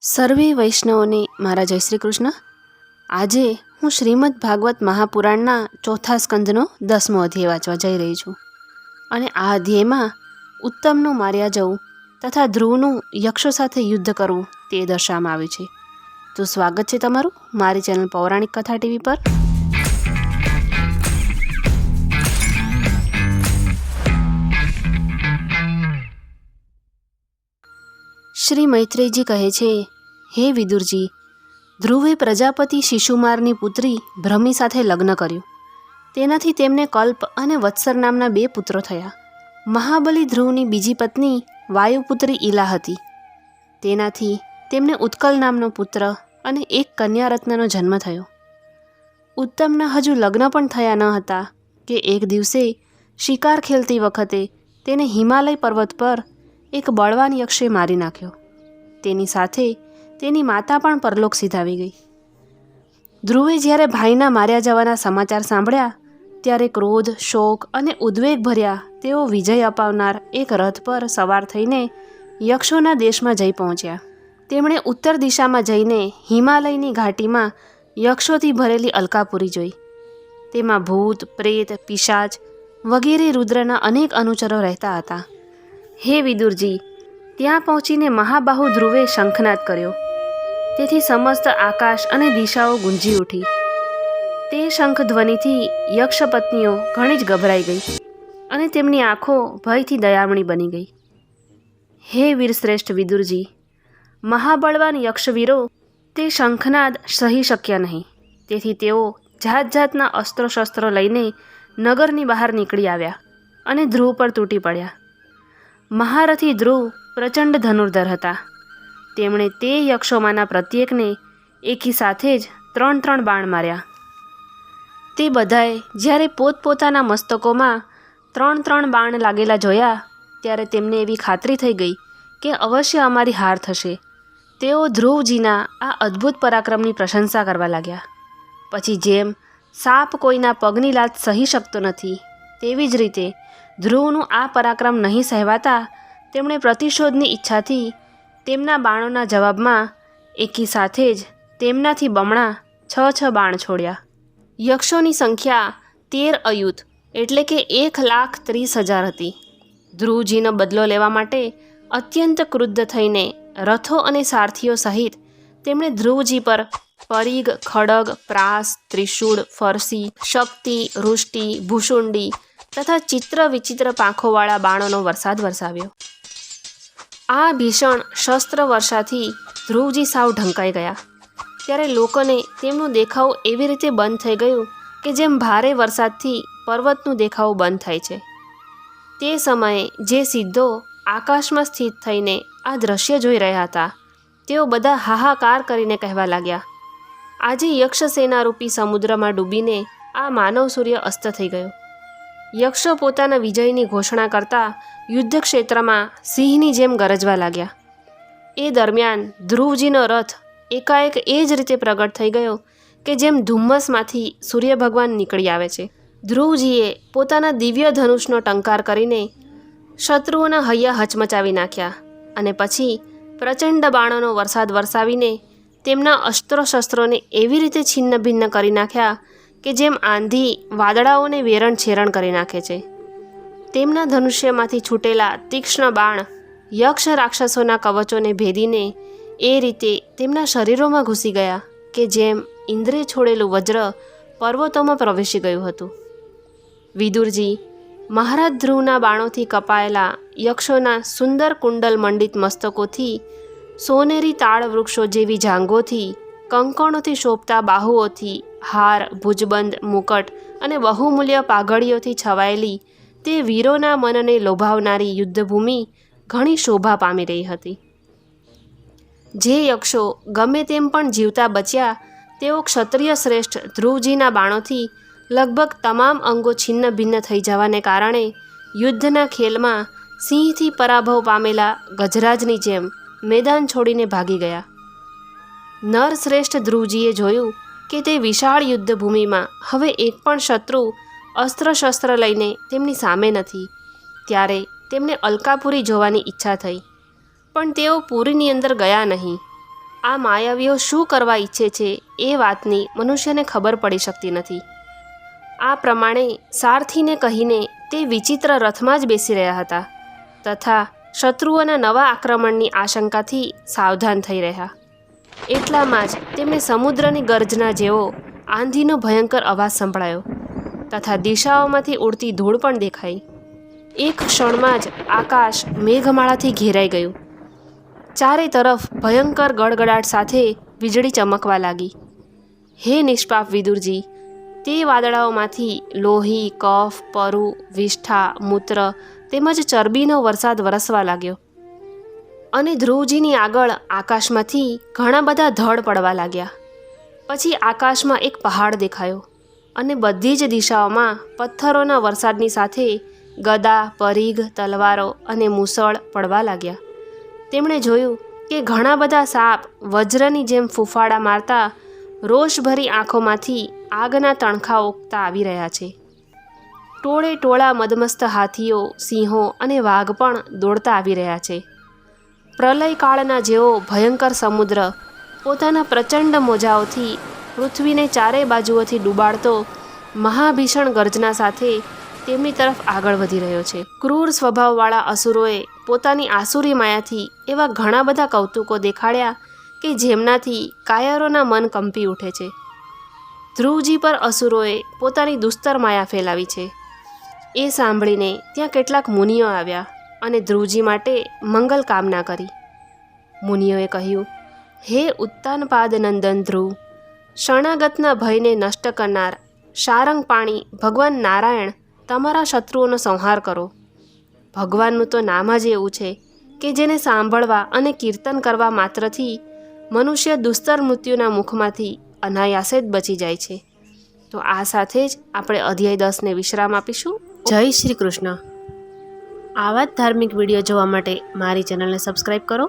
સર્વે વૈષ્ણવોને, મારા જય શ્રી કૃષ્ણ. આજે હું શ્રીમદ ભાગવત મહાપુરાણના ચોથા સ્કંદનો દસમો અધ્યાય વાંચવા જઈ રહી છું. અને આ અધ્યાયમાં ઉત્તમનું માર્યા જવું તથા ધ્રુવનું યક્ષો સાથે યુદ્ધ કરવું તે દર્શાવવામાં આવ્યું છે. તો સ્વાગત છે તમારું મારી ચેનલ પૌરાણિક કથા ટીવી પર. શ્રી મૈત્રેયજી કહે છે, હે વિદુરજી, ધ્રુવે પ્રજાપતિ શિશુમારની પુત્રી ભ્રમી સાથે લગ્ન કર્યું. તેનાથી તેમને કલ્પ અને વત્સર નામના બે પુત્રો થયા. મહાબલી ધ્રુવની બીજી પત્ની વાયુપુત્રી ઈલા હતી. તેનાથી તેમને ઉત્કલ નામનો પુત્ર અને એક કન્યા રત્નનો જન્મ થયો. ઉત્તમના હજુ લગ્ન પણ થયા ન હતા કે એક દિવસે શિકાર ખેલતી વખતે તેને હિમાલય પર્વત પર એક બળવાન યક્ષે મારી નાખ્યો. તેની સાથે તેની માતા પણ પરલોક સિધાવી ગઈ. ધ્રુવે જ્યારે ભાઈના માર્યા જવાના સમાચાર સાંભળ્યા, ત્યારે ક્રોધ, શોક અને ઉદ્વેગ ભર્યા તેઓ વિજય અપાવનાર એક રથ પર સવાર થઈને યક્ષોના દેશમાં જઈ પહોંચ્યા. તેમણે ઉત્તર દિશામાં જઈને હિમાલયની ઘાટીમાં યક્ષોથી ભરેલી અલકાપુરી જોઈ. તેમાં ભૂત, પ્રેત, પિશાચ વગેરે રુદ્રના અનેક અનુચરો રહેતા હતા. હે વિદુરજી, ત્યાં પહોંચીને મહાબાહુ ધ્રુવે શંખનાદ કર્યો. તેથી સમસ્ત આકાશ અને દિશાઓ ગુંજી ઉઠી. તે શંખ ધ્વનિથી યક્ષપત્નીઓ ઘણી જ ગભરાઈ ગઈ અને તેમની આંખો ભયથી દયામણી બની ગઈ. હે વીરશ્રેષ્ઠ વિદુરજી, મહાબળવાન યક્ષવીરો, તે શંખનાદ સહી શક્યા નહીં. તેથી તેઓ જાત જાતના અસ્ત્રો શસ્ત્રો લઈને નગરની બહાર નીકળી આવ્યા અને ધ્રુવ પર તૂટી પડ્યા. મહારથી ધ્રુવ પ્રચંડ ધનુર્ધર હતા. તેમણે તે યક્ષોમાંના પ્રત્યેકને એકી સાથે જ ત્રણ ત્રણ બાણ માર્યા. તે બધાએ જ્યારે પોતપોતાના મસ્તકોમાં ત્રણ ત્રણ બાણ લાગેલા જોયા, ત્યારે તેમને એવી ખાતરી થઈ ગઈ કે અવશ્ય અમારી હાર થશે. તેઓ ધ્રુવજીના આ અદ્ભુત પરાક્રમની પ્રશંસા કરવા લાગ્યા. પછી જેમ સાપ કોઈના પગની લાત સહી શકતો નથી, તેવી જ રીતે ધ્રુવનું આ પરાક્રમ નહીં સહેવાતા તેમણે પ્રતિશોધની ઈચ્છાથી તેમના બાણોના જવાબમાં એકી સાથે જ તેમનાથી બમણા છ છ બાણ છોડ્યા. યક્ષોની સંખ્યા તેર અયુત એટલે કે એક લાખ ત્રીસ હજાર હતી. ધ્રુવજીનો બદલો લેવા માટે અત્યંત ક્રુદ્ધ થઈને રથો અને સારથીઓ સહિત તેમણે ધ્રુવજી પર પરીગ ખડગ, પ્રાસ, ત્રિશૂળ, ફરસી, શક્તિ વૃષ્ટિ ભૂષુંડી તથા ચિત્ર વિચિત્ર પાંખોવાળા બાણોનો વરસાદ વરસાવ્યો. આ ભીષણ શસ્ત્ર વર્ષાથી ધ્રુવજી સાવ ઢંકાઈ ગયા. ત્યારે લોકોને તેમનું દેખાવ એવી રીતે બંધ થઈ ગયું કે જેમ ભારે વરસાદથી પર્વતનું દેખાવ બંધ થાય છે. તે સમયે જે સિદ્ધો આકાશમાં સ્થિત થઈને આ દ્રશ્ય જોઈ રહ્યા હતા, તેઓ બધા હાહાકાર કરીને કહેવા લાગ્યા, આજે યક્ષસેના રૂપી સમુદ્રમાં ડૂબીને આ માનવ સૂર્ય અસ્ત થઈ ગયો. યક્ષો પોતાના વિજયની ઘોષણા કરતા યુદ્ધ ક્ષેત્રમાં સિંહની જેમ ગરજવા લાગ્યા. એ દરમિયાન ધ્રુવજીનો રથ એકાએક એ જ રીતે પ્રગટ થઈ ગયો કે જેમ ધુમ્મસમાંથી સૂર્ય ભગવાન નીકળી આવે છે. ધ્રુવજીએ પોતાના દિવ્ય ધનુષનો ટંકાર કરીને શત્રુઓના હૈયા હચમચાવી નાખ્યા અને પછી પ્રચંડ બાણોનો વરસાદ વરસાવીને તેમના અસ્ત્રો શસ્ત્રોને એવી રીતે છિન્ન ભિન્ન કરી નાખ્યા કે જેમ આંધી વાદળાઓને વેરણ છેરણ કરી નાખે છે, તેમના ધનુષ્યમાંથી છૂટેલા તીક્ષ્ણ બાણ યક્ષ રાક્ષસોના કવચોને ભેદીને એ રીતે તેમના શરીરોમાં ઘૂસી ગયા કે જેમ ઇન્દ્રે છોડેલું વજ્ર પર્વતોમાં પ્રવેશી ગયું હતું. વિદુરજી મહારાજ ધ્રુવના બાણોથી કપાયેલા યક્ષોના સુંદર કુંડલ મંડિત મસ્તકોથી સોનેરી તાળ વૃક્ષો જેવી જાંગોથી કંકણોથી શોભતા બાહુઓથી હાર, ભુજબંધ, મુકટ અને બહુમૂલ્ય પાઘડીઓથી છવાયેલી તે વીરોના મનને લોભાવનારી યુદ્ધભૂમિ ઘણી શોભા પામી રહી હતી. જે યક્ષો ગમે તેમ પણ જીવતા બચ્યા, તેઓ ક્ષત્રિય શ્રેષ્ઠ ધ્રુવજીના બાણોથી લગભગ તમામ અંગો છિન્ન ભિન્ન થઈ જવાને કારણે યુદ્ધના ખેલમાં સિંહથી પરાભવ પામેલા ગજરાજની જેમ મેદાન છોડીને ભાગી ગયા. નરશ્રેષ્ઠ ધ્રુવજીએ જોયું કે તે વિશાળ યુદ્ધભૂમિમાં હવે એક પણ શત્રુ અસ્ત્રશસ્ત્ર લઈને તેમની સામે નથી. ત્યારે તેમને અલકાપુરી જોવાની ઈચ્છા થઈ. પણ તેઓ પુરીની અંદર ગયા નહીં. આ માયાવીઓ શું કરવા ઈચ્છે છે એ વાતની મનુષ્યને ખબર પડી શકતી નથી. આ પ્રમાણે સારથીને કહીને તે વિચિત્ર રથમાં જ બેસી રહ્યા હતા. તથા શત્રુઓના નવા આક્રમણની આશંકાથી સાવધાન થઈ રહ્યા. એટલામાં જ તેમને સમુદ્રની ગર્જના જેવો આંધીનો ભયંકર અવાજ સંભળાયો તથા દિશાઓમાંથી ઉડતી ધૂળ પણ દેખાઈ. એક ક્ષણમાં જ આકાશ મેઘમાળાથી ઘેરાઈ ગયું. ચારે તરફ ભયંકર ગડગડાટ સાથે વીજળી ચમકવા લાગી. હે નિષ્પાપ વિદુરજી, તે વાદળાઓમાંથી લોહી, કફ, પરુ, વિષ્ઠા, મૂત્ર તેમજ ચરબીનો વરસાદ વરસવા લાગ્યો. અને ધ્રુવજીની આગળ આકાશમાંથી ઘણા બધા ધડ પડવા લાગ્યા. પછી આકાશમાં એક પહાડ દેખાયો અને બધી જ દિશાઓમાં પથ્થરોના વરસાદની સાથે ગદા, પરીઘ, તલવારો અને મુસળ પડવા લાગ્યા. તેમણે જોયું કે ઘણા બધા સાપ વજ્રની જેમ ફૂફાડા મારતા રોષભરી આંખોમાંથી આગના તણખા ઓકતા આવી રહ્યા છે. ટોળે ટોળા મદમસ્ત હાથીઓ, સિંહો અને વાઘ પણ દોડતા આવી રહ્યા છે. પ્રલયકાળના જેવો ભયંકર સમુદ્ર પોતાના પ્રચંડ મોજાઓથી પૃથ્વીને ચારે બાજુઓથી ડૂબાડતો મહાભીષણ ગર્જના સાથે તેમની તરફ આગળ વધી રહ્યો છે. ક્રૂર સ્વભાવવાળા અસુરોએ પોતાની આસુરી માયાથી એવા ઘણા બધા કૌતુકો દેખાડ્યા કે જેમનાથી કાયરોના મન કંપી ઉઠે છે. ધ્રુવજી પર અસુરોએ પોતાની દુસ્તર માયા ફેલાવી છે. એ સાંભળીને ત્યાં કેટલાક મુનિઓ આવ્યા. અને ધ્રુવજી માટે મંગલ કામના કરી. મુનિઓએ કહ્યું, હે ઉત્તાનપાદ નંદન ધ્રુવ, શરણાગતના ભયને નષ્ટ કરનાર શારંગ પાણી ભગવાન નારાયણ તમારા શત્રુઓનો સંહાર કરો. ભગવાનનું તો નામ જ એવું છે કે જેને સાંભળવા અને કીર્તન કરવા માત્રથી મનુષ્ય દુસ્તર મૃત્યુના મુખમાંથી અનાયાસે જ બચી જાય છે. તો આ સાથે જ આપણે અધ્યાય દસને વિશ્રામ આપીશું. જય શ્રી કૃષ્ણ. આવા જ ધાર્મિક વીડિયો જોવા માટે મારી ચેનલને સબસ્ક્રાઈબ કરો.